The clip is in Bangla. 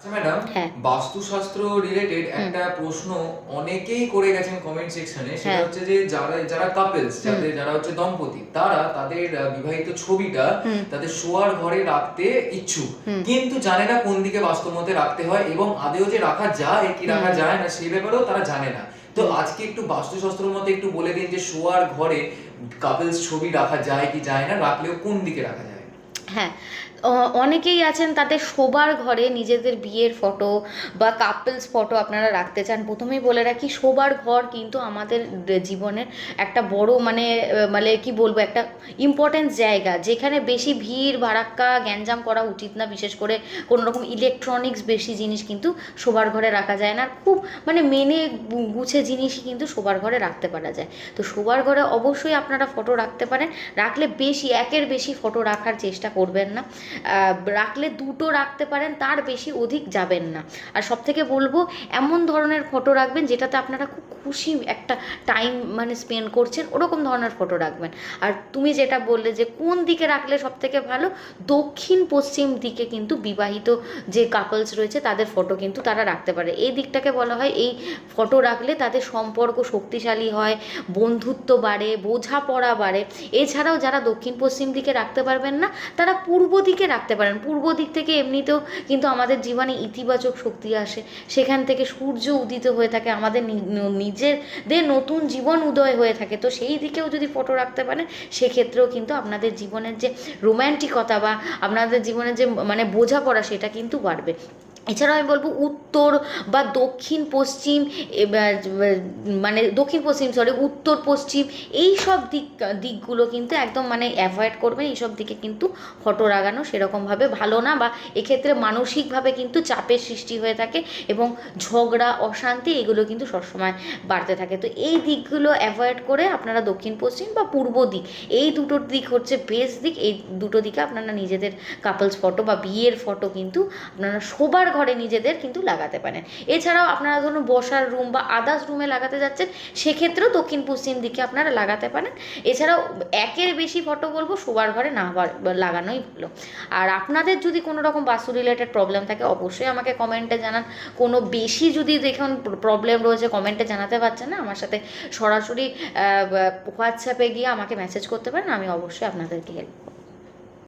আচ্ছা ম্যাডাম হ্যাঁ। বাস্তুশাস্ত্র রিলেটেড একটা প্রশ্ন অনেকেই করে গেছেন কমেন্ট সেকশনে সেটা হ্যাঁ। হচ্ছে যে যারা যারা কাপলস যাদের যারা হচ্ছে দম্পতি তারা তাদের বিবাহিত ছবিটা তাদের শোয়ার ঘরে রাখতে ইচ্ছুক। কিন্তু জানে না কোন দিকে বাস্তবমতে রাখতে হয় এবং আদেও যে রাখা যায় কি রাখা যায় না সেই ব্যাপারেও তারা জানে না। তো আজকে একটু বাস্তুশাস্ত্র মতে একটু বলে দিন যে শোয়ার ঘরে কাপলস ছবি রাখা যায় কি যায় না রাখলেও কোন দিকে রাখা যায়? হ্যাঁ অনেকেই আছেন তাতে শোবার ঘরে নিজেদের বিয়ের ফটো বা কাপলস ফটো আপনারা রাখতে চান। প্রথমেই বলে রাখি, শোবার ঘর কিন্তু আমাদের জীবনের একটা বড় মানে মানে কি বলব, একটা ইম্পর্টেন্ট জায়গা। যেখানে বেশি ভিড় ভাড়াক্কা গ্যাঞ্জাম করা উচিত না। বিশেষ করে কোনো রকম ইলেকট্রনিক্স বেশি জিনিস কিন্তু শোবার ঘরে রাখা যায় না। খুব মানে মেনে গুছে জিনিসই কিন্তু শোবার ঘরে রাখতে পারা যায়। তো শোবার ঘরে অবশ্যই আপনারা ফটো রাখতে পারেন। রাখলে বেশি, একের বেশি ফটো রাখার চেষ্টা করবেন না। রাখলে দুটো রাখতে পারেন, তার বেশি অধিক যাবেন না। আর সব থেকে বলব, এমন ধরনের ফটো রাখবেন যেটাতে আপনারা খুব খুশি একটা টাইম মানে স্পেন্ড করছেন, ওরকম ধরনের ফটো রাখবেন। আর তুমি যেটা বললে যে, কোন দিকে রাখলে সব থেকে ভালো, দক্ষিণ পশ্চিম দিকে কিন্তু বিবাহিত যে কাপলস রয়েছে, তাদের ফটো কিন্তু তারা রাখতে পারে। এই দিকটাকে বলা হয়, এই ফটো রাখলে তাদের সম্পর্ক শক্তিশালী হয়, বন্ধুত্ব বাড়ে, বোঝাপড়া বাড়ে। এছাড়াও যারা দক্ষিণ পশ্চিম দিকে রাখতে পারবেন না, তারা পূর্ব দিকে রাখতে পারেন। পূর্ব দিক থেকে এমনিতেও কিন্তু আমাদের জীবনে ইতিবাচক শক্তি আসে। সেখান থেকে সূর্য উদিত হয়ে থাকে, আমাদের নিজেদের নতুন জীবন উদয় হয়ে থাকে। তো সেই দিকেও যদি ফটো রাখতে পারেন, সেক্ষেত্রেও কিন্তু আপনাদের জীবনের যে রোম্যান্টিকতা বা আপনাদের জীবনের যে মানে বোঝাপড়া, সেটা কিন্তু বাড়বে। এছাড়াও আমি বলব উত্তর বা দক্ষিণ, পশ্চিম মানে দক্ষিণ, পশ্চিম সরি উত্তর, পশ্চিম, এই সব দিক, দিকগুলো কিন্তু একদম মানে অ্যাভয়েড করবেন। এইসব দিকে কিন্তু ফটো লাগানো সেরকমভাবে ভালো না বা এক্ষেত্রে মানসিকভাবে কিন্তু চাপের সৃষ্টি হয়ে থাকে এবং ঝগড়া, অশান্তি এগুলো কিন্তু সবসময় বাড়তে থাকে। তো এই দিকগুলো অ্যাভয়েড করে আপনারা দক্ষিণ, পশ্চিম বা পূর্ব দিক, এই দুটোর দিক হচ্ছে বেস্ট দিক, এই দুটো দিকে আপনারা নিজেদের কাপলস ফটো বা বিয়ের ফটো কিন্তু আপনারা শোবার ঘরে নিজেদের কিন্তু লাগাতে পারেন। এছাড়াও আপনারা ধরুন বসার রুম বা আদার্স রুমে লাগাতে যাচ্ছেন, সেক্ষেত্রেও দক্ষিণ পশ্চিম দিকে আপনারা লাগাতে পারেন। এছাড়াও একের বেশি ফটো বলব, শোবার ঘরে না লাগানোই ভালো। আর আপনাদের যদি কোনো রকম বাস্তু রিলেটেড প্রবলেম থাকে, অবশ্যই আমাকে কমেন্টে জানান। কোনো বেশি যদি দেখুন প্রবলেম রয়েছে কমেন্টে জানাতে পারছেন না, আমার সাথে সরাসরি হোয়াটসঅ্যাপে গিয়ে আমাকে মেসেজ করতে পারেন, আমি অবশ্যই আপনাদেরকে হেল্প করব।